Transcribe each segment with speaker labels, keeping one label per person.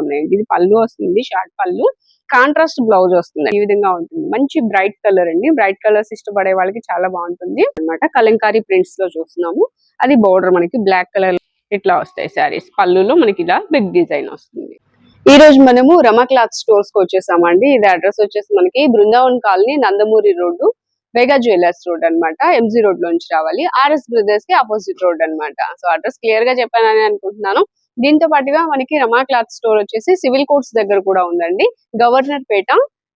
Speaker 1: ఉన్నాయండి ఇది పళ్ళు వస్తుంది షార్ట్ పళ్ళు. కాంట్రాస్ట్ బ్లౌజ్ వస్తుంది. ఈ విధంగా ఉంటుంది. మంచి బ్రైట్ కలర్ అండి. బ్రైట్ కలర్స్ ఇష్టపడే వాళ్ళకి చాలా బాగుంటుంది. అన్నమాట. కలంకారీ ప్రింట్స్లో చూస్తున్నాము. అది బోర్డర్ మనకి బ్లాక్ కలర్ ఇట్లా వస్తాయి శారీస్. పళ్ళులో మనకి ఇలా బిగ్ డిజైన్ వస్తుంది. ఈ రోజు మనము రమా క్లాత్ స్టోర్స్కి వచ్చేసామండి ఇది అడ్రస్ వచ్చేసి మనకి Brindavan colony Nandamuri road Mega jewellers road అన్నమాట. ఎంజీ రోడ్ లోంచి రావాలి. ఆర్ఎస్ బ్రదర్స్కి ఆపోజిట్ రోడ్ అన్నమాట. సో అడ్రస్ క్లియర్గా చెప్పానని అనుకుంటున్నాను. దీంతో పాటుగా మనకి రమా క్లాత్ స్టోర్ వచ్చేసి సివిల్ కోర్ట్స్ దగ్గర కూడా ఉందండి. గవర్నర్ పేట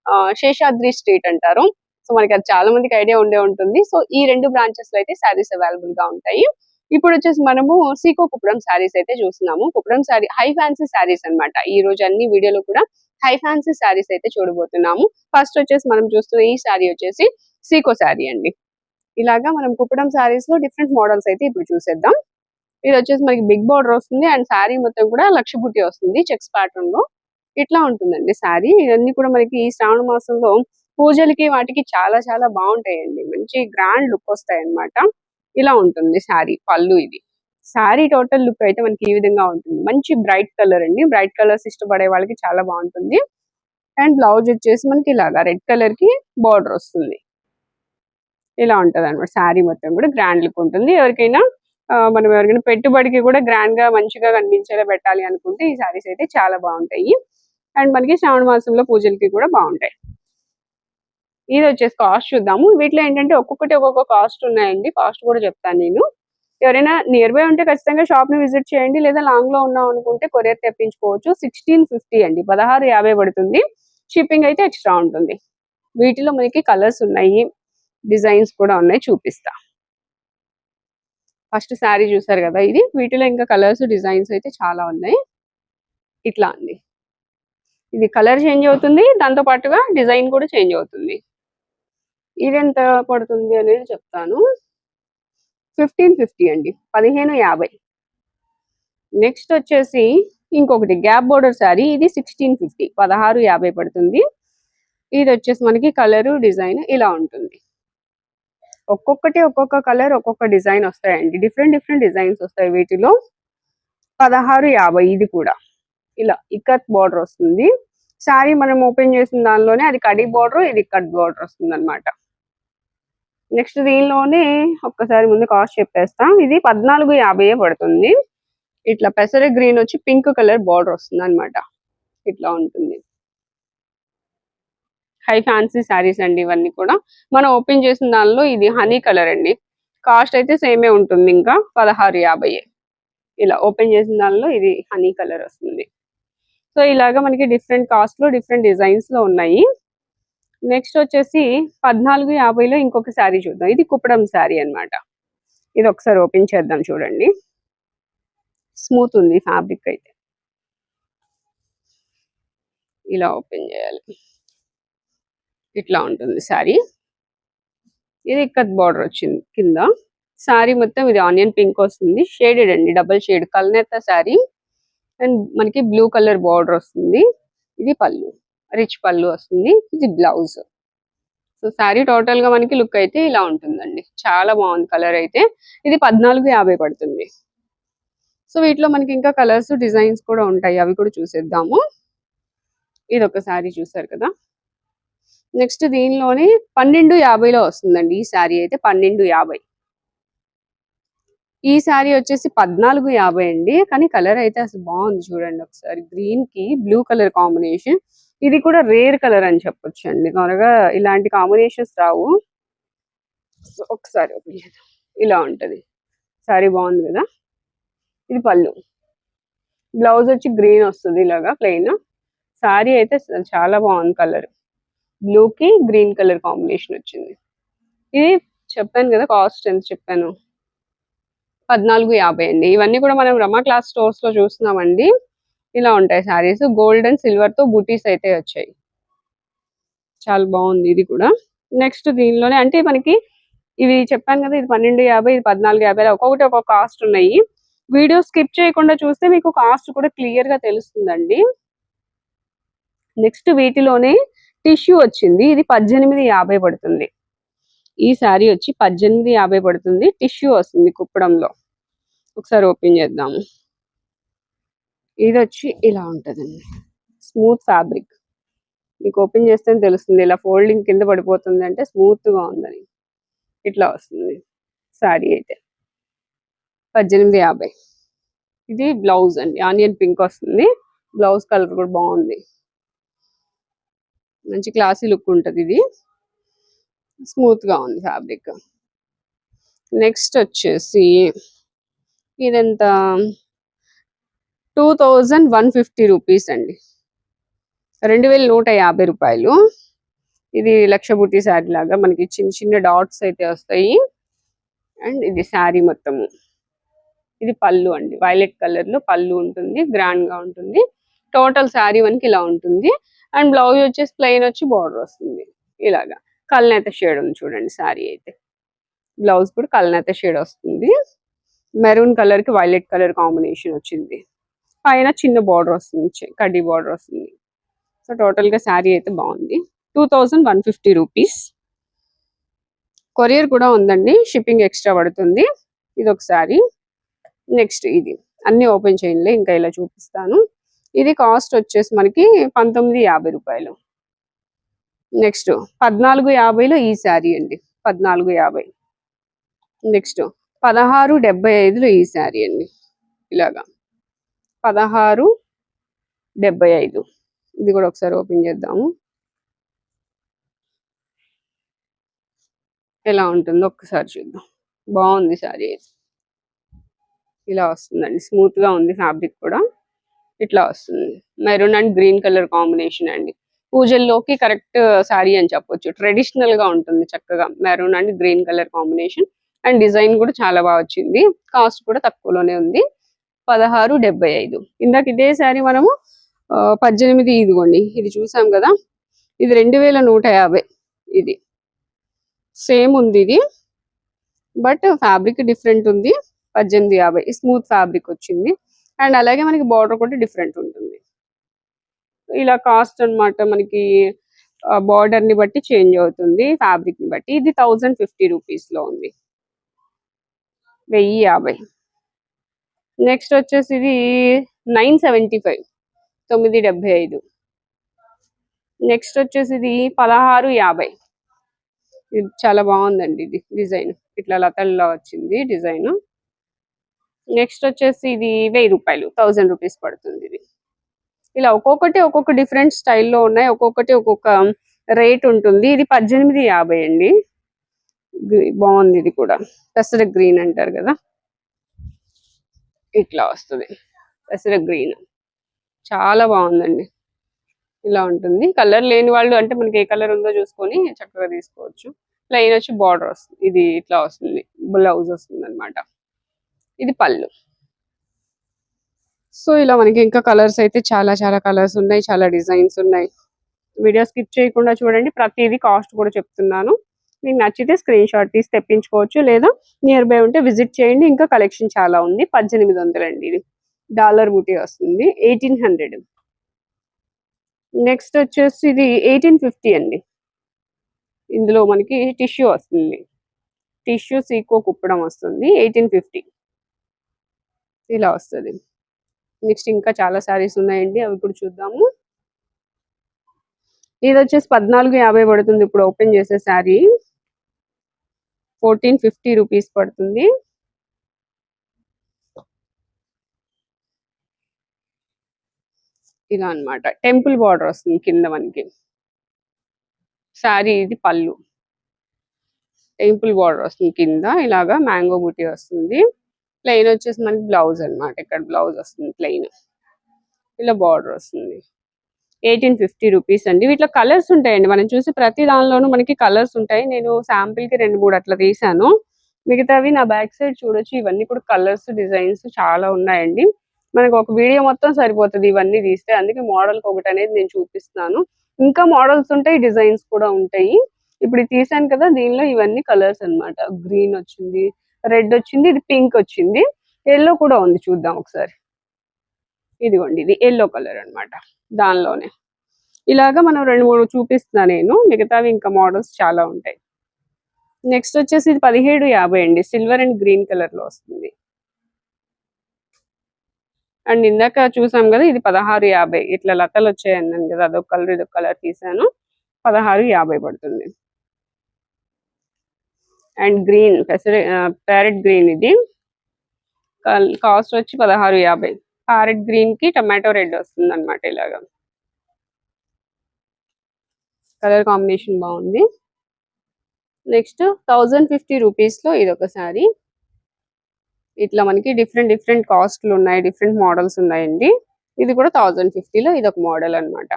Speaker 1: ఆ, శేషాద్రి స్ట్రీట్ అంటారు. సో మనకి అది చాలా మందికి ఐడియా ఉండే ఉంటుంది. సో ఈ రెండు బ్రాంచెస్లో అయితే శారీస్ అవైలబుల్గా ఉంటాయి. ఇప్పుడు వచ్చేసి మనము సీకో కుప్పడం శారీస్ అయితే చూస్తున్నాము. Kuppadam sari high fancy saris అన్నమాట. ఈ రోజు అన్ని వీడియోలో కూడా హై ఫ్యాన్సీ శారీస్ అయితే చూడబోతున్నాము. ఫస్ట్ వచ్చేసి మనం చూస్తున్న ఈ శారీ వచ్చేసి సీకో శారీ అండి. ఇలాగా మనం కుప్పడం శారీస్లో డిఫరెంట్ మోడల్స్ అయితే ఇప్పుడు చూసేద్దాం. ఇది వచ్చేసి మనకి బిగ్ బార్డర్ వస్తుంది. అండ్ శారీ మొత్తం కూడా లక్ష బుట్టి వస్తుంది చెక్స్ ప్యాటర్న్లో. ఇట్లా ఉంటుందండి శారీ. ఇవన్నీ కూడా మనకి ఈ శ్రావణ మాసంలో పూజలకి వాటికి చాలా చాలా బాగుంటాయండి. మంచి గ్రాండ్ లుక్ వస్తాయి అన్నమాట ఇలా ఉంటుంది శారీ పళ్ళు ఇది. శారీ టోటల్ లుక్ అయితే మనకి ఈ విధంగా ఉంటుంది. మంచి బ్రైట్ కలర్ అండి. బ్రైట్ కలర్స్ ఇష్టపడే వాళ్ళకి చాలా బాగుంటుంది. అండ్ బ్లౌజ్ వచ్చేసి మనకి ఇలాగా రెడ్ కలర్కి బార్డర్ వస్తుంది. ఇలా ఉంటది అనమాట శారీ మొత్తం కూడా గ్రాండ్ లుక్ ఉంటుంది. ఎవరికైనా మనం ఎవరికైనా పెట్టుబడికి కూడా గ్రాండ్గా మంచిగా కనిపించేలా పెట్టాలి అనుకుంటే ఈ శారీస్ అయితే చాలా బాగుంటాయి. అండ్ మనకి శ్రావణ మాసంలో పూజలకి కూడా బాగుంటాయి. ఇది వచ్చేసి కాస్ట్ చూద్దాము. వీటిలో ఏంటంటే ఒక్కొక్కటి ఒక్కొక్క కాస్ట్ ఉన్నాయండి. కాస్ట్ కూడా చెప్తాను నేను. ఎవరైనా నియర్ బై ఉంటే ఖచ్చితంగా షాప్ని విజిట్ చేయండి. లేదా లాంగ్లో ఉన్నాం అనుకుంటే కొరియర్ తెప్పించుకోవచ్చు. సిక్స్టీన్ ఫిఫ్టీ అండి. పదహారు యాభై పడుతుంది. షిప్పింగ్ అయితే ఎక్స్ట్రా ఉంటుంది. వీటిలో మనకి కలర్స్ ఉన్నాయి. డిజైన్స్ కూడా ఉన్నాయి. చూపిస్తా. ఫస్ట్ శారీ చూసారు కదా ఇది. వీటిలో ఇంకా కలర్స్ డిజైన్స్ అయితే చాలా ఉన్నాయి. ఇట్లా అండి. ఇది కలర్ చేంజ్ అవుతుంది. దాంతో పాటుగా డిజైన్ కూడా చేంజ్ అవుతుంది. ఇది ఎంత పడుతుంది అనేది చెప్తాను. ఫిఫ్టీన్ ఫిఫ్టీ అండి. పదిహేను యాభై. నెక్స్ట్ వచ్చేసి ఇంకొకటి గ్యాప్ బోర్డర్ శారీ. ఇది సిక్స్టీన్ ఫిఫ్టీ. పదహారు యాభై పడుతుంది. ఇది వచ్చేసి మనకి కలరు డిజైన్ ఇలా ఉంటుంది. ఒక్కొక్కటి ఒక్కొక్క కలర్ ఒక్కొక్క డిజైన్ వస్తాయండి. డిఫరెంట్ డిఫరెంట్ డిజైన్స్ వస్తాయి వీటిలో. పదహారు యాభై ఇది కూడా. ఇలా ఇక్కత్ బార్డర్ వస్తుంది. శారీ మనం ఓపెన్ చేసిన దానిలోనే అది కడి బార్డర్ ఇది ఇక్కత్ బార్డర్ వస్తుంది అనమాట నెక్స్ట్ దీనిలోనే ఒక్కసారి ముందు కాస్ట్ చెప్పేస్తాం. ఇది పద్నాలుగు యాభై పడుతుంది. ఇట్లా పెసర గ్రీన్ వచ్చి పింక్ కలర్ బార్డర్ వస్తుంది అనమాట ఇట్లా ఉంటుంది. హై ఫ్యాన్సీ శారీస్ అండి ఇవన్నీ కూడా. మనం ఓపెన్ చేసిన దానిలో ఇది హనీ కలర్ అండి. కాస్ట్ అయితే సేమే ఉంటుంది ఇంకా పదహారు యాభై ఇలా ఓపెన్ చేసిన దానిలో ఇది హనీ కలర్ వస్తుంది. సో ఇలాగా మనకి డిఫరెంట్ కాస్ట్లో డిఫరెంట్ డిజైన్స్లో ఉన్నాయి. నెక్స్ట్ వచ్చేసి పద్నాలుగు యాభైలో ఇంకొక శారీ చూద్దాం. ఇది కుప్పడం శారీ అన్నమాట. ఇది ఒకసారి ఓపెన్ చేద్దాం చూడండి. స్మూత్ ఉంది ఫ్యాబ్రిక్ అయితే. ఇలా ఓపెన్ చేయాలి. ఇట్లా ఉంటుంది శారీ. ఇది ఇక్కత్ బార్డర్ వచ్చింది కింద. శారీ మొత్తం ఇది ఆనియన్ పింక్ వస్తుంది. షేడెడ్ అండి డబల్ షేడ్ కల్నేత శారీ. అండ్ మనకి బ్లూ కలర్ బార్డర్ వస్తుంది. ఇది పళ్ళు రిచ్ పళ్ళు వస్తుంది. ఇది బ్లౌజ్. సో శారీ టోటల్గా మనకి లుక్ అయితే ఇలా ఉంటుందండి. చాలా బాగుంది కలర్ అయితే. ఇది పద్నాలుగు యాభై పడుతుంది. సో వీటిలో మనకి ఇంకా కలర్స్ డిజైన్స్ కూడా ఉంటాయి. అవి కూడా చూసేద్దాము. ఇది ఒక శారీ చూసారు కదా? నెక్స్ట్ దీనిలోనే పన్నెండు యాభైలో వస్తుందండి. ఈ శారీ అయితే పన్నెండు యాభై. ఈ శారీ వచ్చేసి పద్నాలుగు యాభై అండి. కానీ కలర్ అయితే అసలు బాగుంది చూడండి ఒకసారి. గ్రీన్కి బ్లూ కలర్ కాంబినేషన్. ఇది కూడా రేర్ కలర్ అని చెప్పొచ్చు అండి త్వరగా ఇలాంటి కాంబినేషన్స్ రావు. ఒకసారి ఇలా ఉంటది. శారీ బాగుంది కదా? ఇది పళ్ళు. బ్లౌజ్ వచ్చి గ్రీన్ వస్తుంది ఇలాగా ప్లెయిన్ శారీ అయితే చాలా బాగుంది కలర్. బ్లూ కి గ్రీన్ కలర్ కాంబినేషన్ వచ్చింది. ఇది చెప్పాను కదా కాస్ట్ ఎంత చెప్పాను? పద్నాలుగు యాభై అండి. ఇవన్నీ కూడా మనం రమా క్లాస్ స్టోర్స్లో చూస్తున్నామండి. ఇలా ఉంటాయి శారీస్. గోల్డ్ అండ్ సిల్వర్తో బూటీస్ అయితే వచ్చాయి. చాలా బాగుంది ఇది కూడా. నెక్స్ట్ దీనిలోనే అంటే మనకి ఇవి చెప్పాను కదా ఇది పన్నెండు యాభై ఇది పద్నాలుగు యాభై ఒక్కొక్కటి ఒక్కొక్క కాస్ట్ ఉన్నాయి. వీడియో స్కిప్ చేయకుండా చూస్తే మీకు కాస్ట్ కూడా క్లియర్గా తెలుస్తుందండి. నెక్స్ట్ వీటిలోనే టిష్యూ వచ్చింది ఇది పద్దెనిమిది యాభై పడుతుంది. ఈ శారీ వచ్చి పద్దెనిమిది యాభై పడుతుంది టిష్యూ వస్తుంది కుప్పడంలో. ఒకసారి ఓపెన్ చేద్దాము. ఇది వచ్చి ఇలా ఉంటుందండి. Smooth fabric. మీకు ఓపెన్ చేస్తే తెలుస్తుంది ఇలా ఫోల్డింగ్ కింద పడిపోతుంది అంటే స్మూత్గా ఉందని. ఇట్లా వస్తుంది శారీ అయితే. పద్దెనిమిది యాభై. ఇది బ్లౌజ్ అండి ఆనియన్ పింక్ వస్తుంది. బ్లౌజ్ కలర్ కూడా బాగుంది. మంచి క్లాసీ లుక్ ఉంటుంది ఇది. స్మూత్గా ఉంది ఫ్యాబ్రిక్. నెక్స్ట్ వచ్చేసి ఇదంతా two thousand one fifty rupees అండి. రెండు వేల నూట యాభై రూపాయలు. ఇది లక్ష శారీ లాగా మనకి చిన్న చిన్న డాట్స్ అయితే వస్తాయి. అండ్ ఇది శారీ మొత్తము. ఇది పళ్ళు అండి. వైలెట్ కలర్లో పళ్ళు ఉంటుంది గ్రాండ్గా ఉంటుంది. టోటల్ శారీ మనకి ఇలా ఉంటుంది. అండ్ బ్లౌజ్ వచ్చేసి ప్లెయిన్ వచ్చి బార్డర్ వస్తుంది. ఇలాగా. కల్నేత షేడ్ ఉంది చూడండి శారీ అయితే. బ్లౌజ్ కూడా కల్నేత షేడ్ వస్తుంది. మెరూన్ కలర్కి వైలెట్ కలర్ కాంబినేషన్ వచ్చింది. పైన చిన్న బార్డర్ వస్తుంది కడ్డీ బార్డర్ వస్తుంది. సో టోటల్గా శారీ అయితే బాగుంది. Two thousand one fifty rupees courier కూడా ఉందండి షిప్పింగ్ ఎక్స్ట్రా పడుతుంది. ఇది ఒక నెక్స్ట్ ఇది. అన్ని ఓపెన్ చేయండి ఇంకా ఇలా చూపిస్తాను. ఇది కాస్ట్ వచ్చేసి మనకి పంతొమ్మిది యాభై రూపాయలు. నెక్స్ట్ పద్నాలుగు యాభైలో ఈ శారీ అండి. పద్నాలుగు యాభై. నెక్స్ట్ పదహారు డెబ్బై ఐదులో ఈ శారీ అండి. ఇలాగా. పదహారు డెబ్బై ఐదు. ఇది కూడా ఒకసారి ఓపెన్ చేద్దాము. ఎలా ఉంటుందో ఒక్కసారి చూద్దాం. బాగుంది శారీ. ఇలా వస్తుందండి. స్మూత్గా ఉంది ఫ్యాబ్రిక్ కూడా. ఇట్లా వస్తుంది. Maroon and green colour combination అండి. పూజల్లోకి కరెక్ట్ శారీ అని చెప్పొచ్చు. ట్రెడిషనల్గా ఉంటుంది చక్కగా maroon and green colour combination. And design కూడా చాలా బాగా వచ్చింది. కాస్ట్ కూడా తక్కువలోనే ఉంది. పదహారు డెబ్బై ఐదు. ఇందాక ఇదే శారీ మనము పద్దెనిమిది ఇదిగోండి. ఇది చూసాం కదా? ఇది రెండు వేల నూట యాభై ఇది. సేమ్ ఉంది ఇది. బట్ ఫ్యాబ్రిక్ డిఫరెంట్ ఉంది. పద్దెనిమిది యాభై. స్మూత్ ఫ్యాబ్రిక్ వచ్చింది. అండ్ అలాగే మనకి బార్డర్ కూడా డిఫరెంట్ ఉంటుంది. ఇలా కాస్ట్ అన్నమాట మనకి బార్డర్ని బట్టి చేంజ్ అవుతుంది ఫ్యాబ్రిక్ని బట్టి. ఇది థౌజండ్ ఫిఫ్టీ రూపీస్లో ఉంది. వెయ్యి యాభై. నెక్స్ట్ వచ్చేసి ఇది నైన్ సెవెంటీ ఫైవ్ తొమ్మిది డెబ్బై ఐదు. నెక్స్ట్ వచ్చేసి ఇది పదహారు యాభై. ఇది చాలా బాగుందండి ఇది డిజైన్. ఇట్లా లతల్లో వచ్చింది డిజైన్. నెక్స్ట్ వచ్చేసి ఇది వెయ్యి రూపాయలు థౌజండ్ రూపీస్ పడుతుంది ఇది. ఇలా ఒక్కొక్కటి ఒక్కొక్క డిఫరెంట్ స్టైల్లో ఉన్నాయి ఒక్కొక్కటి ఒక్కొక్క రేట్ ఉంటుంది. ఇది పద్దెనిమిది యాభై అండి. బాగుంది ఇది కూడా. పెసర గ్రీన్ అంటారు కదా. ఇట్లా వస్తుంది. పెసర గ్రీన్ చాలా బాగుందండి. ఇలా ఉంటుంది. కలర్ లేని వాళ్ళు అంటే మనకి ఏ కలర్ ఉందో చూసుకొని చక్కగా తీసుకోవచ్చు. ప్లెయిన్ వచ్చి బార్డర్ వస్తుంది. ఇది ఇట్లా వస్తుంది. బ్లౌజ్ వస్తుంది అనమాట ఇది పళ్ళు. సో ఇలా మనకి ఇంకా కలర్స్ అయితే చాలా చాలా కలర్స్ ఉన్నాయి చాలా డిజైన్స్ ఉన్నాయి. వీడియో స్కిప్ చేయకుండా చూడండి ప్రతిదీ కాస్ట్ కూడా చెప్తున్నాను. మీకు నచ్చితే స్క్రీన్ షాట్ తీసి తెప్పించుకోవచ్చు లేదా నియర్ బై ఉంటే విజిట్ చేయండి. ఇంకా కలెక్షన్ చాలా ఉంది పద్దెనిమిది వందలండి ఇది. డాలర్ బూటీ వస్తుంది ఎయిటీన్ హండ్రెడ్. నెక్స్ట్ వచ్చేసి ఇది ఎయిటీన్ ఫిఫ్టీ అండి. ఇందులో మనకి టిష్యూ వస్తుంది. టిష్యూ సీకో కుప్పడం వస్తుంది ఎయిటీన్ ఫిఫ్టీ. ఇలా వస్తుంది. నెక్స్ట్ ఇంకా చాలా శారీస్ ఉన్నాయండి అవి కూడా చూద్దాము. ఇది వచ్చేసి పద్నాలుగు యాభై పడుతుంది ఇప్పుడు ఓపెన్ చేసే శారీ. ఫోర్టీన్ ఫిఫ్టీ రూపీస్ పడుతుంది. ఇలా అన్నమాట. టెంపుల్ బార్డర్ వస్తుంది కింద మనకి. శారీ ఇది పళ్ళు. టెంపుల్ బార్డర్ వస్తుంది కింద ఇలాగా మ్యాంగో బుటీ వస్తుంది. ప్లెయిన్ వచ్చేసి మనకి బ్లౌజ్ అన్నమాట. ఇక్కడ బ్లౌజ్ వస్తుంది? ప్లెయిన్ ఇలా బార్డర్ వస్తుంది. ఎయిటీన్ ఫిఫ్టీ రూపీస్ అండి. వీటిలో కలర్స్ ఉంటాయండి. మనం చూసి ప్రతి దానిలోనూ మనకి కలర్స్ ఉంటాయి. నేను శాంపిల్కి రెండు మూడు అట్లా తీసాను మిగతావి నా బ్యాక్ సైడ్ చూడొచ్చు. ఇవన్నీ కూడా కలర్స్ డిజైన్స్ చాలా ఉన్నాయండి. మనకు ఒక వీడియో మొత్తం సరిపోతుంది ఇవన్నీ తీస్తే. అందుకే మోడల్ ఒకటి అనేది నేను చూపిస్తున్నాను. ఇంకా మోడల్స్ ఉంటాయి డిజైన్స్ కూడా ఉంటాయి. ఇప్పుడు తీసాను కదా దీనిలో ఇవన్నీ కలర్స్ అన్నమాట. గ్రీన్ వచ్చింది రెడ్ వచ్చింది ఇది పింక్ వచ్చింది. ఎల్లో కూడా ఉంది చూద్దాం ఒకసారి. ఇదిగోండి ఇది ఎల్లో కలర్ అన్నమాట దానిలోనే. ఇలాగా మనం రెండు మూడు చూపిస్తున్నా నేను మిగతావి ఇంకా మోడల్స్ చాలా ఉంటాయి. నెక్స్ట్ వచ్చేసి ఇది పదిహేడు యాభై అండి సిల్వర్ అండ్ గ్రీన్ కలర్లో వస్తుంది. అండ్ ఇందాక చూసాం కదా ఇది పదహారు యాభై. ఇట్లా లతలు వచ్చాయి అన్నాను కదా అదొక కలర్ ఇదొక కలర్ తీసాను. పదహారు యాభై పడుతుంది. అండ్ గ్రీన్ ప్యారెట్ గ్రీన్ ఇది. కాస్ట్ వచ్చి పదహారు యాభై. ప్యారెట్ గ్రీన్కి టమాటో రెడ్ వస్తుంది అనమాట ఇలాగా. కలర్ కాంబినేషన్ బాగుంది. నెక్స్ట్ థౌజండ్ ఫిఫ్టీ రూపీస్లో ఇది ఒక శారీ. ఇట్లా మనకి డిఫరెంట్ డిఫరెంట్ కాస్ట్లు ఉన్నాయి డిఫరెంట్ మోడల్స్ ఉన్నాయండి. ఇది కూడా థౌజండ్ ఫిఫ్టీలో ఇది ఒక మోడల్ అన్నమాట.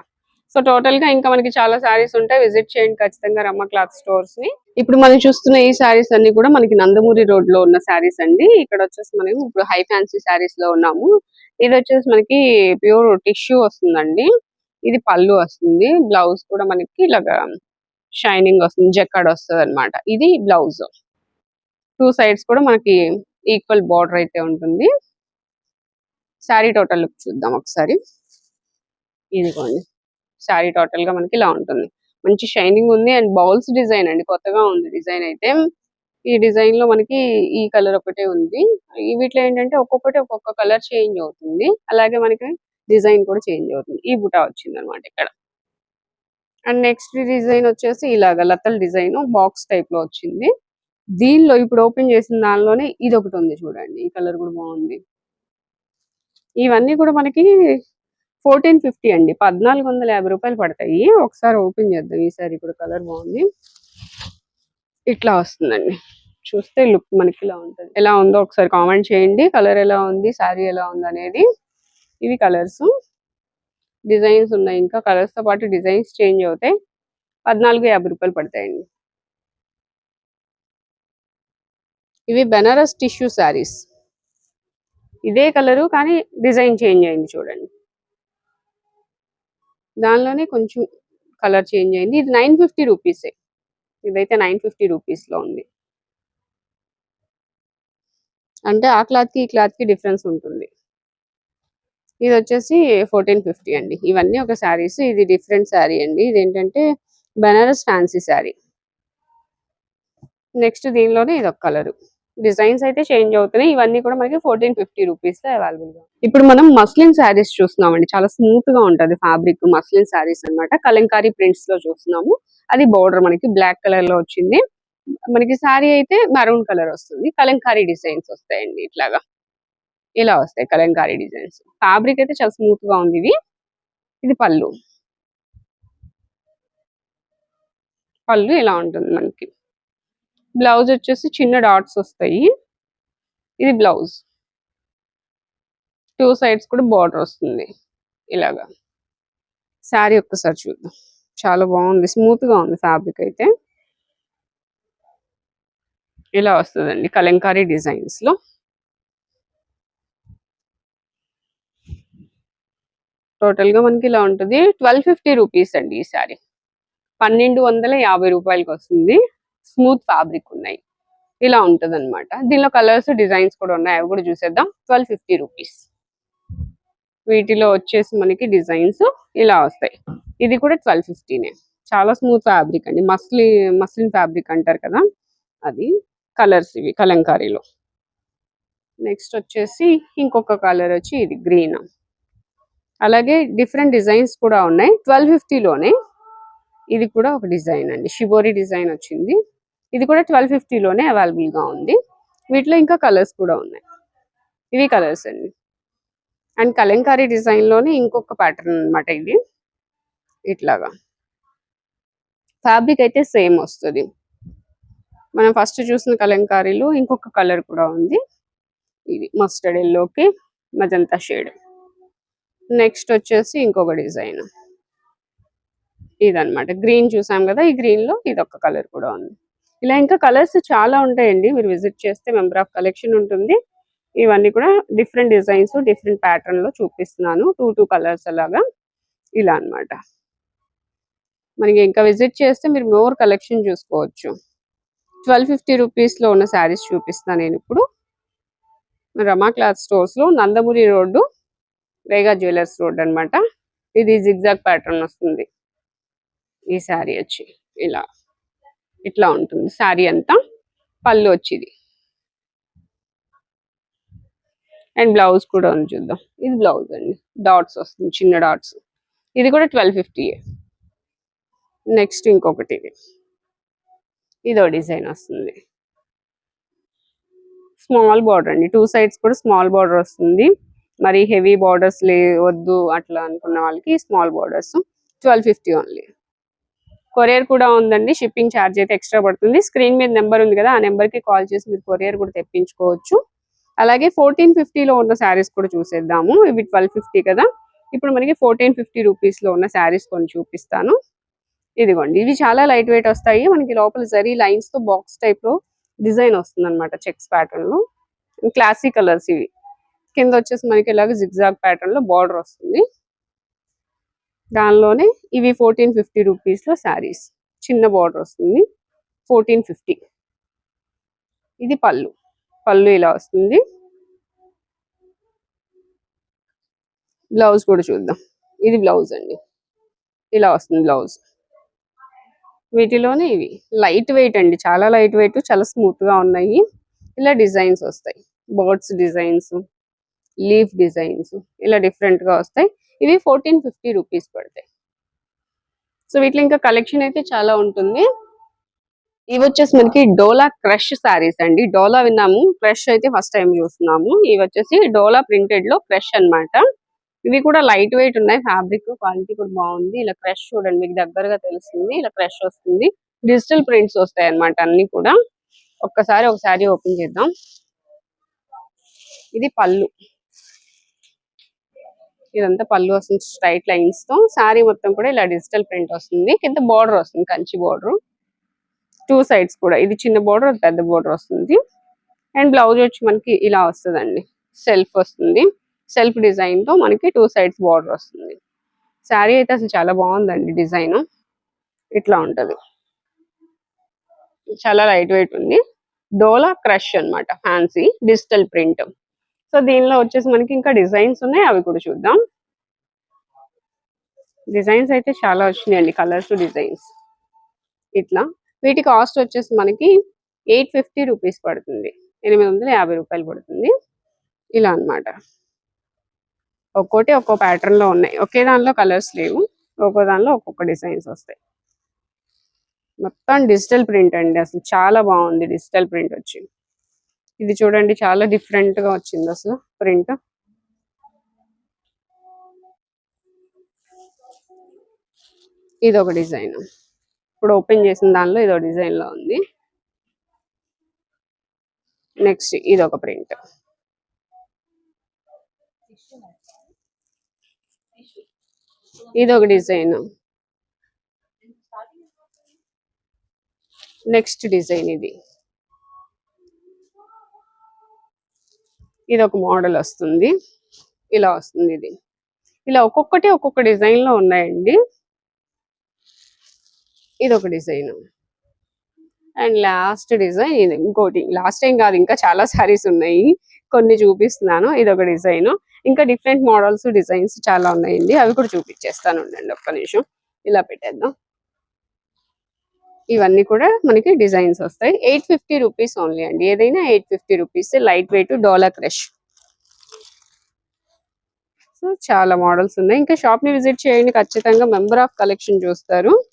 Speaker 1: సో టోటల్గా ఇంకా మనకి చాలా సారీస్ ఉంటాయి. విజిట్ చేయండి ఖచ్చితంగా రమ్మ క్లాత్ స్టోర్స్ని. ఇప్పుడు మనం చూస్తున్న ఈ సారీస్ అన్ని కూడా మనకి నందమూరి రోడ్లో ఉన్న సారీస్ అండి. ఇక్కడ వచ్చేసి మనం ఇప్పుడు హై ఫ్యాన్సీ సారీస్లో ఉన్నాము. ఇది వచ్చేసి మనకి ప్యూర్ టిష్యూ వస్తుందండి. ఇది పళ్ళు వస్తుంది. బ్లౌజ్ కూడా మనకి ఇలాగా షైనింగ్ వస్తుంది. జక్కడ్ వస్తుంది అనమాట ఇది బ్లౌజ్. టూ సైడ్స్ కూడా మనకి ఈక్వల్ బార్డర్ అయితే ఉంటుంది. శారీ టోటల్ లుక్ చూద్దాం ఒకసారి. ఇదిగోండి. శారీ టోటల్గా మనకి ఇలా ఉంటుంది. మంచి షైనింగ్ ఉంది అండ్ బౌల్స్ డిజైన్ అండి కొత్తగా ఉంది డిజైన్ అయితే. ఈ డిజైన్లో మనకి ఈ కలర్ ఒకటే ఉంది. ఈ వీటిలో ఏంటంటే ఒక్కొక్కటి ఒక్కొక్క కలర్ చేంజ్ అవుతుంది. అలాగే మనకి డిజైన్ కూడా చేంజ్ అవుతుంది. ఈ బుటా వచ్చింది అనమాట ఇక్కడ. అండ్ నెక్స్ట్ డిజైన్ వచ్చేసి ఇలాగ లతల డిజైన్ బాక్స్ టైప్లో వచ్చింది. దీనిలో ఇప్పుడు ఓపెన్ చేసిన దానిలోనే ఇది ఒకటి ఉంది చూడండి. ఈ కలర్ కూడా బాగుంది. ఇవన్నీ కూడా మనకి ఫోర్టీన్ ఫిఫ్టీ అండి. పద్నాలుగు వందల యాభై రూపాయలు పడతాయి. ఒకసారి ఓపెన్ చేద్దాం. ఈసారి ఇప్పుడు కలర్ బాగుంది. ఇట్లా వస్తుందండి. చూస్తే లుక్ మనకి ఇలా ఉంటుంది. ఎలా ఉందో ఒకసారి కామెంట్ చేయండి. కలర్ ఎలా ఉంది? శారీ ఎలా ఉంది అనేది. ఇవి కలర్స్. డిజైన్స్ ఉన్నాయి. ఇంకా కలర్స్తో పాటు డిజైన్స్ చేంజ్ అవుతాయి. పద్నాలుగు యాభై రూపాయలు పడతాయండి. ఇవి బెనారస్ టిష్యూ శారీస్. ఇదే కలరు కానీ డిజైన్ చేంజ్ అయింది చూడండి. దానిలోనే కొంచెం కలర్ చేంజ్ అయింది. ఇది నైన్ ఫిఫ్టీ రూపీసే. ఇదైతే నైన్ ఫిఫ్టీ రూపీస్లో ఉంది. అంటే ఆ క్లాత్కి ఈ క్లాత్కి డిఫరెన్స్ ఉంటుంది. ఇది వచ్చేసి ఫోర్టీన్ ఫిఫ్టీ అండి. ఇవన్నీ ఒక శారీస్. ఇది డిఫరెంట్ శారీ అండి. ఇది ఏంటంటే బనారస్ ఫ్యాన్సీ శారీ. నెక్స్ట్ దీనిలోనే ఇది ఒక కలరు. డిజైన్స్ అయితే చేంజ్ అవుతున్నాయి. ఇవన్నీ కూడా మనకి ఫోర్టీన్ ఫిఫ్టీ రూపీస్లో అవైలబుల్గా ఇప్పుడు మనం మస్లిన్ శారీస్ చూస్తున్నామండి. చాలా స్మూత్గా ఉంటది ఫ్యాబ్రిక్ మస్లిన్ శారీస్ అన్నమాట. కలంకారీ ప్రింట్స్లో చూస్తున్నాము. అది బోర్డర్ మనకి బ్లాక్ కలర్లో వచ్చింది. మనకి శారీ అయితే మరూన్ కలర్ వస్తుంది. కలంకారీ డిజైన్స్ వస్తాయండి ఇట్లాగా. ఇలా వస్తాయి కలంకారీ డిజైన్స్ ఫ్యాబ్రిక్ అయితే చాలా స్మూత్గా ఉంది ఇది. ఇది పళ్ళు. పళ్ళు ఇలా ఉంటుంది మనకి. బ్లౌజ్ వచ్చేసి చిన్న డాట్స్ వస్తాయి. ఇది బ్లౌజ్. టూ సైడ్స్ కూడా బార్డర్ వస్తుంది. ఇలాగా. శారీ ఒక్కసారి చూద్దాం. చాలా బాగుంది. స్మూత్గా ఉంది ఫ్యాబ్రిక్ అయితే. ఇలా వస్తుందండి కలంకారీ డిజైన్స్లో. టోటల్గా మనకి ఇలా ఉంటుంది. ట్వెల్వ్ ఫిఫ్టీ రూపీస్ అండి ఈ శారీ. పన్నెండు వందల యాభై రూపాయలకి వస్తుంది. స్మూత్ ఫ్యాబ్రిక్ ఉన్నాయి. ఇలా ఉంటుంది అనమాట దీనిలో కలర్స్ డిజైన్స్ కూడా ఉన్నాయి. అవి కూడా చూసేద్దాం. Twelve fifty rupees. వీటిలో వచ్చేసి మనకి డిజైన్స్ ఇలా వస్తాయి. ఇది కూడా ట్వెల్వ్ ఫిఫ్టీనే. చాలా స్మూత్ ఫ్యాబ్రిక్ అండి. మస్లి మస్లిన్ ఫ్యాబ్రిక్ అంటారు కదా అది. కలర్స్ ఇవి కలంకారీలో. నెక్స్ట్ వచ్చేసి ఇంకొక కలర్ వచ్చి ఇది గ్రీన్. అలాగే డిఫరెంట్ డిజైన్స్ కూడా ఉన్నాయి. ట్వెల్వ్ ఫిఫ్టీలోనే ఇది కూడా ఒక డిజైన్ అండి. షిబోరి డిజైన్ వచ్చింది. ఇది కూడా ట్వెల్వ్ ఫిఫ్టీలోనే అవైలబుల్గా ఉంది. వీటిలో ఇంకా కలర్స్ కూడా ఉన్నాయి. ఇవి కలర్స్ అండి. అండ్ కలంకారీ డిజైన్లోనే ఇంకొక ప్యాటర్న్ అనమాట ఇది. ఇట్లాగా. ఫ్యాబ్రిక్ అయితే సేమ్ వస్తుంది. మనం ఫస్ట్ చూసిన కలంకారీలో ఇంకొక కలర్ కూడా ఉంది. ఇది మస్టర్డ్ ఎల్లోకి మజంతా షేడ్ నెక్స్ట్ వచ్చేసి ఇంకొక డిజైన్ ఇదనమాట గ్రీన్ చూసాం కదా ఈ గ్రీన్లో ఇది ఒక కలర్ కూడా ఉంది. ఇలా ఇంకా కలర్స్ చాలా ఉంటాయండి. మీరు విజిట్ చేస్తే మెంబర్ ఆఫ్ కలెక్షన్ ఉంటుంది. ఇవన్నీ కూడా డిఫరెంట్ డిజైన్స్ డిఫరెంట్ ప్యాటర్న్లో చూపిస్తున్నాను. టూ టూ కలర్స్ అలాగా. ఇలా అన్నమాట. మనకి ఇంకా విజిట్ చేస్తే మీరు మోర్ కలెక్షన్ చూసుకోవచ్చు. ట్వెల్వ్ ఫిఫ్టీ రూపీస్లో ఉన్న శారీస్ చూపిస్తాను నేను ఇప్పుడు. Rama cloth స్టోర్స్లో Nandamuri road Vega jewellers road అన్నమాట. ఇది జిగ్జాగ్ ప్యాటర్న్ వస్తుంది. ఈ శారీ వచ్చి ఇలా. ఇట్లా ఉంటుంది. శారీ అంతా పళ్ళు వచ్చింది. అండ్ బ్లౌజ్ కూడా ఉంది చూద్దాం. ఇది బ్లౌజ్ అండి. డాట్స్ వస్తుంది చిన్న డాట్స్. ఇది కూడా ట్వెల్వ్ ఫిఫ్టీ నెక్స్ట్ ఇంకొకటి ఇది. ఇదో డిజైన్ వస్తుంది. స్మాల్ బార్డర్ అండి. టూ సైడ్స్ కూడా స్మాల్ బార్డర్ వస్తుంది. మరి హెవీ బార్డర్స్ లే వద్దు అట్లా అనుకున్న వాళ్ళకి small borders. Twelve fifty only. Courier కూడా ఉందండి. షిప్పింగ్ ఛార్జ్ అయితే ఎక్స్ట్రా పడుతుంది. స్క్రీన్ మీద నెంబర్ ఉంది కదా ఆ నెంబర్కి కాల్ చేసి మీరు కొరియర్ కూడా తెప్పించుకోవచ్చు. అలాగే ఫోర్టీన్ ఫిఫ్టీలో ఉన్న శారీస్ కూడా చూసేద్దాము. ఇవి ట్వెల్వ్ ఫిఫ్టీ కదా. ఇప్పుడు మనకి ఫోర్టీన్ ఫిఫ్టీ రూపీస్లో ఉన్న శారీస్ కొన్ని చూపిస్తాను. ఇదిగోండి ఇవి చాలా లైట్ వెయిట్ వస్తాయి. మనకి లోపల జరీ లైన్స్తో బాక్స్ టైప్లో డిజైన్ వస్తుంది అనమాట చెక్స్ ప్యాటర్న్లో. కలర్స్ ఇవి. కింద వచ్చేసి మనకి ఇలాగ జిగ్జాగ్ ప్యాటర్న్లో బార్డర్ వస్తుంది. దానిలోనే ఇవి ఫోర్టీన్ ఫిఫ్టీ రూపీస్లో శారీస్ చిన్న బార్డర్ వస్తుంది. ఫోర్టీన్ ఫిఫ్టీ ఇది పళ్ళు. పళ్ళు ఇలా వస్తుంది. బ్లౌజ్ కూడా చూద్దాం. ఇది బ్లౌజ్ అండి. ఇలా వస్తుంది బ్లౌజ్. వీటిలోనే ఇవి. లైట్ వెయిట్ అండి. చాలా లైట్ వెయిట్ చాలా స్మూత్గా ఉన్నాయి. ఇలా డిజైన్స్ వస్తాయి. Birds designs. లీఫ్ డిజైన్స్ ఇలా డిఫరెంట్గా వస్తాయి. ఇవి ఫోర్టీన్ ఫిఫ్టీ రూపీస్ పడతాయి. సో వీటిలో ఇంకా కలెక్షన్ అయితే చాలా ఉంటుంది. ఇవి వచ్చేసి మనకి డోలా క్రష్ శారీస్ అండి. డోలా విన్నాము. క్రష్ అయితే ఫస్ట్ టైం చూస్తున్నాము. ఇవి వచ్చేసి డోలా ప్రింటెడ్లో క్రష్ అన్నమాట. ఇవి కూడా లైట్ వెయిట్ ఉన్నాయి. ఫ్యాబ్రిక్ క్వాలిటీ కూడా బాగుంది. ఇలా క్రష్ చూడండి. మీకు దగ్గరగా తెలుస్తుంది. ఇలా క్రష్ వస్తుంది. డిజిటల్ ప్రింట్స్ వస్తాయి అన్నమాట అన్ని కూడా. ఒక్కసారి ఒక శారీ ఓపెన్ చేద్దాం. ఇది పళ్ళు. ఇదంతా పళ్ళు వస్తుంది స్ట్రైట్ లైన్స్తో. శారీ మొత్తం కూడా ఇలా డిజిటల్ ప్రింట్ వస్తుంది. కింద బార్డర్ వస్తుంది కంచి బార్డర్ టూ సైడ్స్ కూడా. ఇది చిన్న బార్డర్ పెద్ద బార్డర్ వస్తుంది. అండ్ బ్లౌజ్ వచ్చి మనకి ఇలా వస్తుందండి. సెల్ఫ్ వస్తుంది. సెల్ఫ్ డిజైన్తో మనకి టూ సైడ్స్ బార్డర్ వస్తుంది. శారీ అయితే అసలు చాలా బాగుందండి డిజైన్ ఇట్లా ఉంటది. చాలా లైట్ వెయిట్ ఉంది. డోలా క్రష్ అన్నమాట. ఫ్యాన్సీ డిజిటల్ ప్రింట్ సో దీనిలో వచ్చేసి మనకి ఇంకా డిజైన్స్ ఉన్నాయి అవి కూడా చూద్దాం. డిజైన్స్ అయితే చాలా వచ్చినాయండి కలర్స్ డిజైన్స్. ఇట్లా. వీటి కాస్ట్ వచ్చేసి మనకి ఎయిట్ ఫిఫ్టీ రూపీస్ పడుతుంది. ఎనిమిది వందల యాభై రూపాయలు పడుతుంది. ఇలా అన్నమాట. ఒక్కోటి ఒక్కో ప్యాటర్న్లో ఉన్నాయి. ఒకే దానిలో కలర్స్ లేవు. ఒక్కో దానిలో ఒక్కొక్క డిజైన్స్ వస్తాయి. మొత్తం డిజిటల్ ప్రింట్ అండి. అసలు చాలా బాగుంది డిజిటల్ ప్రింట్ వచ్చి. ఇది చూడండి చాలా డిఫరెంట్గా వచ్చింది అసలు ప్రింట్. ఇది ఒక డిజైన్. ఇప్పుడు ఓపెన్ చేసిన దానిలో ఇదో డిజైన్లో ఉంది. నెక్స్ట్ ఇది ఒక ప్రింట్. ఇది ఒక డిజైన్. నెక్స్ట్ డిజైన్ ఇది. ఇది ఒక మోడల్ వస్తుంది. ఇలా వస్తుంది ఇది. ఇలా ఒక్కొక్కటి ఒక్కొక్క డిజైన్లో ఉన్నాయండి. ఇది ఒక డిజైన్. అండ్ లాస్ట్ డిజైన్ ఇది. ఇంకోటి లాస్ట్ టైం కాదు ఇంకా చాలా సారీస్ ఉన్నాయి. కొన్ని చూపిస్తున్నాను. ఇది ఒక డిజైన్. ఇంకా డిఫరెంట్ మోడల్స్ డిజైన్స్ చాలా ఉన్నాయండి. అవి కూడా చూపించేస్తాను. ఉండండి ఒక్క నిమిషం. ఇలా పెట్టేద్దాం. ఇవన్నీ కూడా మనకి డిజైన్స్ వస్తాయి. ఎయిట్ ఫిఫ్టీ రూపీస్ ఓన్లీ అండి. ఏదైనా eight fifty rupees light weight డోలా క్రష్. సో చాలా మోడల్స్ ఉన్నాయి. ఇంకా షాప్ని విజిట్ చేయండి. ఖచ్చితంగా మెంబర్ ఆఫ్ కలెక్షన్ చూస్తారు.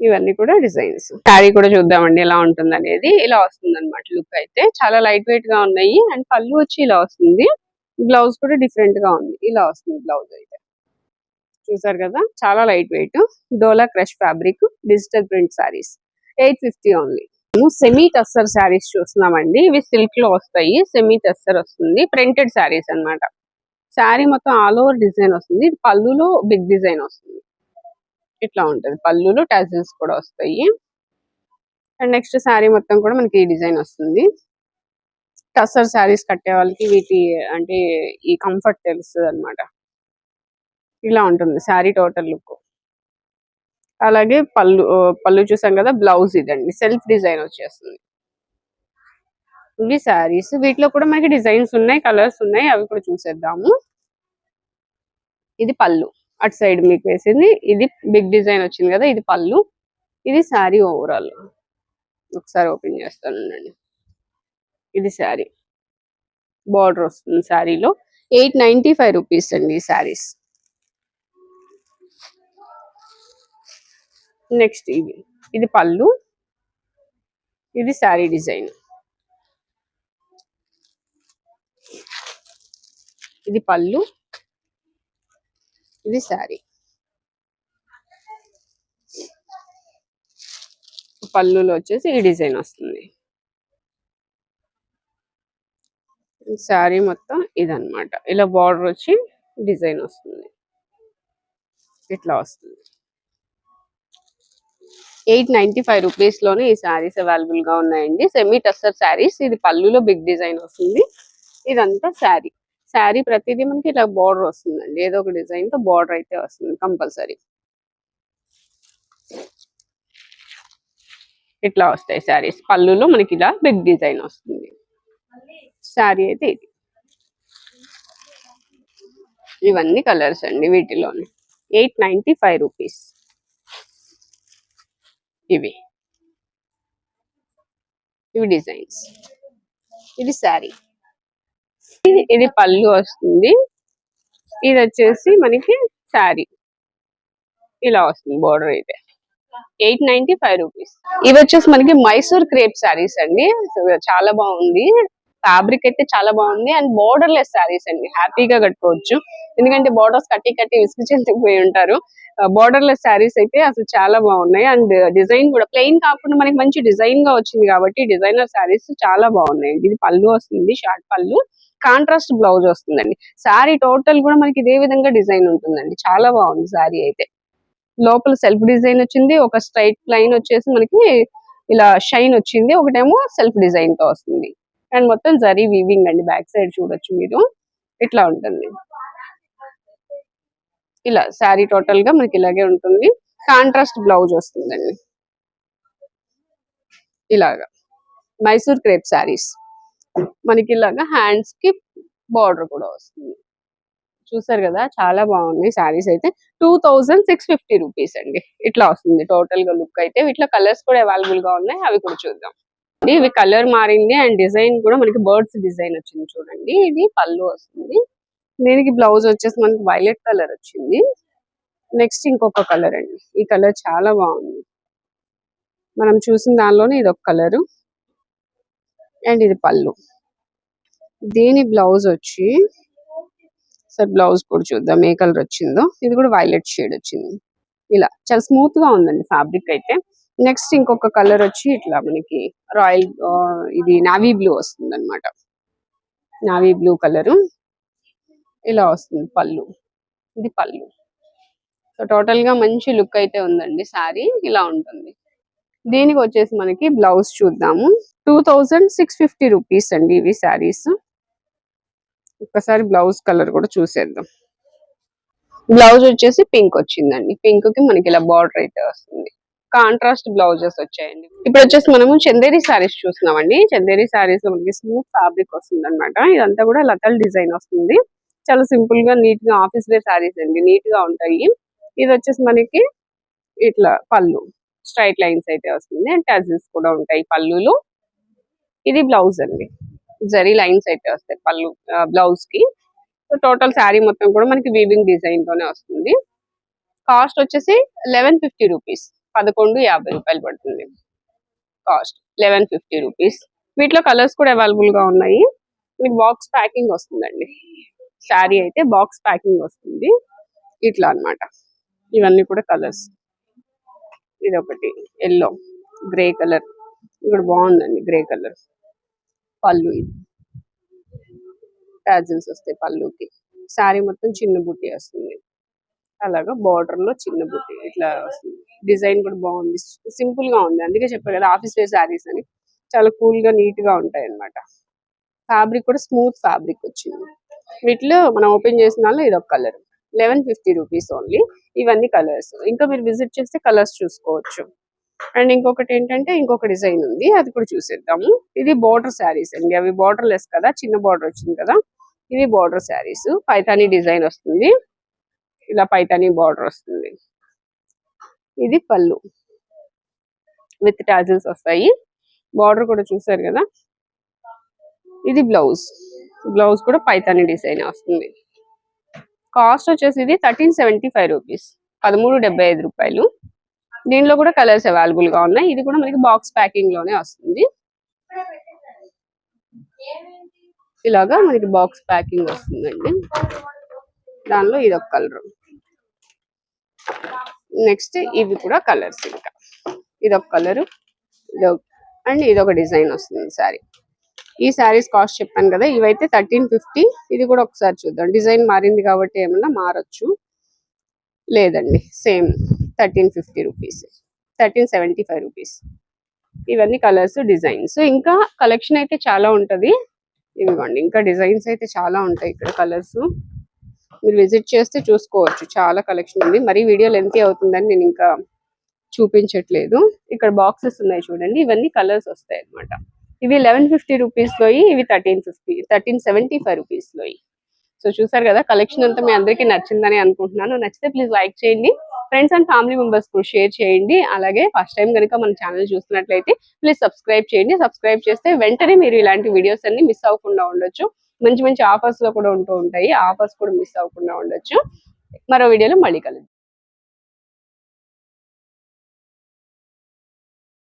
Speaker 1: ఇవన్నీ కూడా డిజైన్స్. శారీ కూడా చూద్దామండి ఎలా ఉంటుంది అనేది. ఇలా వస్తుంది అనమాట లుక్ అయితే. చాలా లైట్ వెయిట్గా ఉన్నాయి. అండ్ పళ్ళు వచ్చి ఇలా వస్తుంది. బ్లౌజ్ కూడా డిఫరెంట్గా ఉంది. ఇలా వస్తుంది బ్లౌజ్ అయితే. చూసారు కదా? చాలా లైట్ వెయిట్. డోలా crush fabric digital print saris eight fifty only. Semi tussar saris చూస్తున్నామండి. ఇవి సిల్క్లో వస్తాయి. సెమీ టస్సర్ వస్తుంది. ప్రింటెడ్ శారీస్ అన్నమాట. శారీ మొత్తం ఆల్ ఓవర్ డిజైన్ వస్తుంది. పళ్ళులో బిగ్ డిజైన్ వస్తుంది. ఇట్లా ఉంటది. పళ్ళులో టాజిల్స్ కూడా వస్తాయి. అండ్ నెక్స్ట్ శారీ మొత్తం కూడా మనకి ఈ డిజైన్ వస్తుంది. టస్సర్ శారీస్ కట్టే వాళ్ళకి వీటి అంటే ఈ కంఫర్ట్ తెలుస్తుంది అనమాట ఇలా ఉంటుంది శారీ టోటల్ లుక్ అలాగే పళ్ళు పళ్ళు చూసాం కదా బ్లౌజ్ ఇదండి. సెల్ఫ్ డిజైన్ వచ్చేస్తుంది. ఇవి శారీస్. వీటిలో కూడా మనకి డిజైన్స్ ఉన్నాయి కలర్స్ ఉన్నాయి. అవి కూడా చూసేద్దాము. ఇది పళ్ళు. అటు సైడ్ మీకు వేసింది. ఇది బిగ్ డిజైన్ వచ్చింది కదా ఇది పళ్ళు. ఇది శారీ ఓవరాల్. ఒకసారి ఓపెన్ చేస్తాను ఇది శారీ. బార్డర్ వస్తుంది శారీలో. ఎయిట్ నైన్టీ ఫైవ్ రూపీస్ అండి ఈ శారీస్. నెక్స్ట్ ఇది. ఇది పళ్ళు. ఇది శారీ డిజైన్ ఇది పళ్ళు. ఇది శారీ పళ్ళులో వచ్చేసి ఈ డిజైన్ వస్తుంది. శారీ మొత్తం ఇదన్నమాట. ఇలా బార్డర్ వచ్చి డిజైన్ వస్తుంది. ఇట్లా వస్తుంది. ఎయిట్ నైన్టీ ఫైవ్ రూపీస్లోనే ఈ శారీస్ అవైలబుల్గా ఉన్నాయండి. Semi tussar saris. ఇది పళ్ళులో బిగ్ డిజైన్ వస్తుంది. ఇదంతా శారీ. శారీ ప్రతిదీ మనకి ఇలా బార్డర్ వస్తుందండి. ఏదో ఒక డిజైన్తో బార్డర్ అయితే వస్తుంది కంపల్సరీ. ఇట్లా వస్తాయి శారీస్. పళ్ళులో మనకి ఇలా బిగ్ డిజైన్ వస్తుంది. శారీ అయితే ఇది. ఇవన్నీ కలర్స్ అండి వీటిలోని. Eight ninety five rupees. ఇవి. ఇవి డిజైన్స్. ఇది శారీ. ఇది పళ్ళు వస్తుంది. ఇది వచ్చేసి మనకి శారీ. ఇలా వస్తుంది బోర్డర్ అయితే. ఎయిట్ నైన్టీ ఫైవ్ రూపీస్ ఇవి వచ్చేసి మనకి మైసూర్ క్రేప్ శారీస్ అండి. చాలా బాగుంది. ఫ్యాబ్రిక్ అయితే చాలా బాగుంది. అండ్ బోర్డర్ లెస్ శారీస్ అండి. హ్యాపీగా కట్టుకోవచ్చు. ఎందుకంటే బోర్డర్స్ కట్టి కట్టి విసిగి చెందిపోయి ఉంటారు. బోర్డర్ లెస్ శారీస్ అయితే అసలు చాలా బాగున్నాయి. అండ్ డిజైన్ కూడా ప్లెయిన్ కాకుండా మనకి మంచి డిజైన్గా వచ్చింది కాబట్టి డిజైనర్ శారీస్ చాలా బాగున్నాయి. ఇది పళ్ళు వస్తుంది షార్ట్ పళ్ళు. కాంట్రాస్ట్ బ్లౌజ్ వస్తుందండి. శారీ టోటల్ కూడా మనకి ఇదే విధంగా డిజైన్ ఉంటుందండి. చాలా బాగుంది శారీ అయితే. లోపల సెల్ఫ్ డిజైన్ వచ్చింది. ఒక స్ట్రైట్ లైన్ వచ్చేసి మనకి ఇలా షైన్ వచ్చింది. ఒకటేమో సెల్ఫ్ డిజైన్తో వస్తుంది. అండ్ మొత్తం జరీ వీవింగ్ అండి. బ్యాక్ సైడ్ చూడొచ్చు మీరు. ఇట్లా ఉంటుంది. ఇలా శారీ టోటల్గా మనకి ఇలాగే ఉంటుంది. కాంట్రాస్ట్ బ్లౌజ్ వస్తుందండి. ఇలాగా. మైసూర్ క్రేప్ శారీస్ మనకి ఇలాగా హ్యాండ్స్కి బార్డర్ కూడా వస్తుంది. చూసారు కదా? చాలా బాగున్నాయి శారీస్ అయితే. Two thousand six fifty rupees అండి. ఇట్లా వస్తుంది. టోటల్గా లుక్ అయితే. ఇట్లా కలర్స్ కూడా అవైలబుల్గా ఉన్నాయి. అవి కూడా చూద్దాం. ఇవి కలర్ మారింది అండ్ డిజైన్ కూడా మనకి బర్డ్స్ డిజైన్ వచ్చింది చూడండి. ఇది పళ్ళు వస్తుంది. దీనికి బ్లౌజ్ వచ్చేసి మనకి వైలెట్ కలర్ వచ్చింది. నెక్స్ట్ ఇంకొక కలర్ అండి. ఈ కలర్ చాలా బాగుంది. మనం చూసిన దానిలోనే ఇది ఒక కలరు. అండ్ ఇది పళ్ళు. దీని బ్లౌజ్ వచ్చి సార్ బ్లౌజ్ కూడా చూద్దాం ఏ కలర్ వచ్చిందో. ఇది కూడా వైలెట్ షేడ్ వచ్చింది. ఇలా చాలా స్మూత్గా ఉందండి ఫ్యాబ్రిక్ అయితే. నెక్స్ట్ ఇంకొక కలర్ వచ్చి ఇట్లా మనకి రాయల్ ఇది నావీ బ్లూ వస్తుంది అనమాట నావీ బ్లూ కలరు ఇలా వస్తుంది పళ్ళు. ఇది పళ్ళు. సో టోటల్గా మంచి లుక్ అయితే ఉందండి సారీ ఇలా ఉంటుంది. దీనికి వచ్చేసి మనకి బ్లౌజ్ చూద్దాము. Two thousand six fifty rupees అండి ఇవి శారీస్ ఒక్కసారి బ్లౌజ్ కలర్ కూడా చూసేద్దాం. బ్లౌజ్ వచ్చేసి పింక్ వచ్చిందండి. పింక్కి మనకి ఇలా బార్డర్ అయితే వస్తుంది. కాంట్రాస్ట్ బ్లౌజెస్ వచ్చాయండి. ఇప్పుడు వచ్చేసి మనము చందేరి శారీస్ చూస్తున్నామండి. చందేరి శారీస్లో మనకి స్మూత్ ఫ్యాబ్రిక్ వస్తుంది అనమాట ఇదంతా కూడా లతల్ డిజైన్ వస్తుంది. చాలా సింపుల్గా నీట్గా ఆఫీస్ వేర్ శారీస్ అండి. నీట్గా ఉంటాయి. ఇది వచ్చేసి మనకి ఇట్లా పళ్ళు. స్ట్రైట్ లైన్స్ అయితే వస్తుంది. అండ్ టజిల్స్ కూడా ఉంటాయి పళ్ళులో. ఇది బ్లౌజ్ అండి. జరీ లైన్స్ అయితే వస్తాయి పళ్ళు బ్లౌజ్కి. సో టోటల్ శారీ మొత్తం కూడా మనకి వీవింగ్ డిజైన్ తోనే వస్తుంది. కాస్ట్ వచ్చేసి లెవెన్ ఫిఫ్టీ రూపీస్ పదకొండు యాభై రూపాయలు పడుతుంది. Cost eleven fifty rupees. వీటిలో కలర్స్ కూడా అవైలబుల్గా ఉన్నాయి. మీకు బాక్స్ ప్యాకింగ్ వస్తుందండి. శారీ అయితే బాక్స్ ప్యాకింగ్ వస్తుంది. ఇట్లా అన్నమాట. ఇవన్నీ కూడా కలర్స్. ఇది ఒకటి ఎల్లో. Grey colour. ఇక్కడ బాగుందండి గ్రే కలర్. పళ్ళు ఇది. ప్యాజిల్స్ వస్తాయి పళ్ళుకి. శారీ మొత్తం చిన్న బుట్టి వస్తుంది. అలాగా బార్డర్లో చిన్న బుట్టి ఇట్లా వస్తుంది డిజైన్ కూడా బాగుంది. సింపుల్గా ఉంది. అందుకే చెప్పారు కదా ఆఫీస్ వేర్ శారీస్ అని. చాలా కూల్గా నీట్గా ఉంటాయి అన్నమాట ఫ్యాబ్రిక్ కూడా స్మూత్ ఫ్యాబ్రిక్ వచ్చింది. వీటిలో మనం ఓపెన్ చేసిన దానిలో ఇది ఒక colour eleven fifty rupees only ఇవన్నీ కలర్స్ ఇంకా మీరు విజిట్ చేస్తే కలర్స్ చూసుకోవచ్చు. అండ్ ఇంకొకటి ఏంటంటే ఇంకొక డిజైన్ ఉంది. అది కూడా చూసేద్దాము. ఇది బార్డర్ శారీస్ అండి. అవి బార్డర్ లెస్ కదా చిన్న బార్డర్ వచ్చింది కదా. ఇది బార్డర్ శారీస్ పైతానీ డిజైన్ వస్తుంది. ఇలా పైతానీ బార్డర్ వస్తుంది. ఇది పళ్ళు. విత్ టాజిల్స్ వస్తాయి. బార్డర్ కూడా చూసారు కదా? ఇది బ్లౌజ్. బ్లౌజ్ కూడా పైతాని డిజైన్ వస్తుంది. కాస్ట్ వచ్చేసి ఇది థర్టీన్ సెవెంటీ ఫైవ్ రూపీస్. పదమూడు డెబ్బై ఐదు రూపాయలు. దీనిలో కూడా కలర్స్ అవైలబుల్గా ఉన్నాయి. ఇది కూడా మనకి బాక్స్ ప్యాకింగ్లోనే వస్తుంది. ఇలాగా మనకి బాక్స్ ప్యాకింగ్ వస్తుందండి. దానిలో ఇది ఒక కలర్. నెక్స్ట్ ఇవి కూడా కలర్స్ ఇంకా. ఇది ఒక కలర్ అండ్ ఇది ఒక డిజైన్ వస్తుంది సారీ. ఈ శారీస్ కాస్ట్ చెప్పాను కదా ఇవైతే థర్టీన్ ఫిఫ్టీ. ఇది కూడా ఒకసారి చూద్దాం. డిజైన్ మారింది కాబట్టి ఏమన్నా మారచ్చు? లేదండి. Same thirteen fifty rupees. Thirteen seventy five rupees. ఇవన్నీ కలర్స్ డిజైన్స్. ఇంకా కలెక్షన్ అయితే చాలా ఉంటది. ఇదిగోండి ఇంకా డిజైన్స్ అయితే చాలా ఉంటాయి ఇక్కడ కలర్స్. మీరు విజిట్ చేస్తే చూసుకోవచ్చు. చాలా కలెక్షన్ ఉంది. మరి వీడియో లెంతీ అవుతుందని నేను ఇంకా చూపించట్లేదు. ఇక్కడ బాక్సెస్ ఉన్నాయి చూడండి. ఇవన్నీ కలర్స్ వస్తాయి అనమాట ఇవి లెవెన్ ఫిఫ్టీ రూపీస్ ఇవి thirteen fifty thirteen seventy five rupees so చూసారు కదా కలెక్షన్ అంతా మీ అందరికీ నచ్చిందని అనుకుంటున్నాను. నచ్చితే ప్లీజ్ లైక్ చేయండి. ఫ్రెండ్స్ అండ్ ఫ్యామిలీ మెంబర్స్ కూడా షేర్ చేయండి. అలాగే ఫస్ట్ టైం కనుక మన ఛానల్ చూస్తున్నట్లయితే ప్లీజ్ సబ్స్క్రైబ్ చేయండి. సబ్స్క్రైబ్ చేస్తే వెంటనే మీరు ఇలాంటి వీడియోస్ అన్ని మిస్ అవ్వకుండా ఉండొచ్చు. మంచి మంచి ఆఫర్స్లో కూడా ఉంటూ ఉంటాయి. ఆఫర్స్ కూడా మిస్ అవ్వకుండా ఉండొచ్చు. మరో వీడియోలో మళ్ళీ కలుద్దాం.